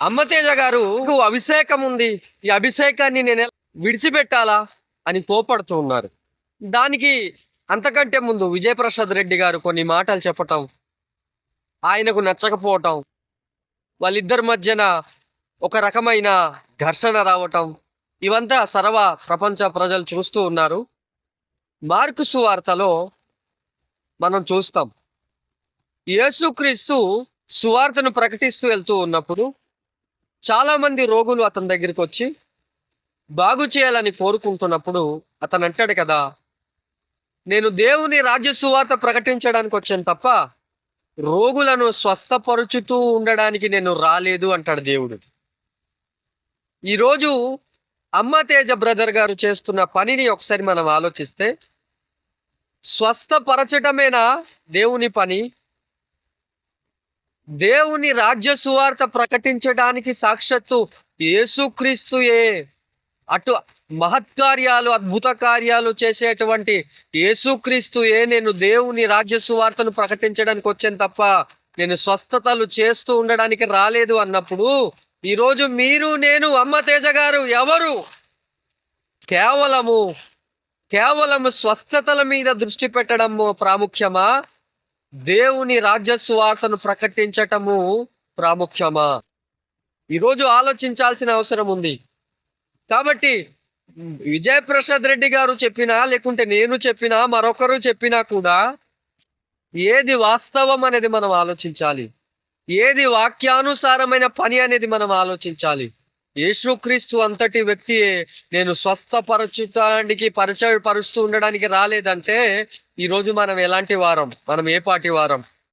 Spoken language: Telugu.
అమ్మతేజ గారు అభిషేకం ఉంది. ఈ అభిషేకాన్ని నేను విడిచిపెట్టాలా? అని కోపడుతూ ఉన్నారు. దానికి అంతకంటే ముందు విజయప్రసాద్ రెడ్డి గారు కొన్ని మాటలు చెప్పటం ఆయనకు నచ్చకపోవటం వాళ్ళిద్దరి మధ్యన ఒక రకమైన ఘర్షణ రావటం ఇవంతా సర్వ ప్రపంచ ప్రజలు చూస్తూ ఉన్నారు. మార్కు సువార్తలో మనం చూస్తాం. యేసుక్రీస్తు సువార్తను ప్రకటిస్తూ వెళ్తూ ఉన్నప్పుడు చాలామంది రోగులు అతని దగ్గరికి వచ్చి బాగు చేయాలని కోరుకుంటున్నప్పుడు అతను అంటాడు కదా నేను దేవుని రాజ్య సువార్త ప్రకటించడానికి వచ్చాను తప్ప రోగులను స్వస్థపరుచుతూ ఉండడానికి నేను రాలేదు అంటాడు దేవుడు. ఈరోజు అమ్మ తేజ బ్రదర్ గారు చేస్తున్న పనిని ఒకసారి మనం ఆలోచిస్తే స్వస్థపరచటమేనా దేవుని పని? దేవుని రాజ్య సువార్త ప్రకటించడానికి సాక్షాత్తు యేసుక్రీస్తుయే అటు మహత్కార్యాలు అద్భుత కార్యాలు చేసేటువంటి యేసుక్రీస్తుయే నేను దేవుని రాజ్య సువార్తను ప్రకటించడానికి వచ్చాను తప్ప నేను స్వస్థతలు చేస్తూ ఉండడానికి రాలేదు అన్నప్పుడు ఈరోజు మీరు నేను అమ్మ తేజ గారు ఎవరు? కేవలము కేవలము స్వస్థతల మీద దృష్టి పెట్టడము ప్రాముఖ్యమా? దేవుని రాజ్య సువార్తను ప్రకటించటము ప్రాముఖ్యమా? ఈరోజు ఆలోచించాల్సిన అవసరం ఉంది. కాబట్టి విజయప్రసాద్ రెడ్డి గారు చెప్పినా లేకుంటే నేను చెప్పినా మరొకరు చెప్పినా కూడా ఏది వాస్తవం అనేది మనం ఆలోచించాలి. ఏది వాక్యానుసారమైన పని అనేది మనం ఆలోచించాలి. యేసుక్రీస్తు అంతటి వ్యక్తి నేను స్వస్థపరచడానికి పరిచయ పరుస్తూ ఉండడానికి రాలేదంటే ఈరోజు మనం ఎలాంటి వారం? మనం ఏ పాటి వారం?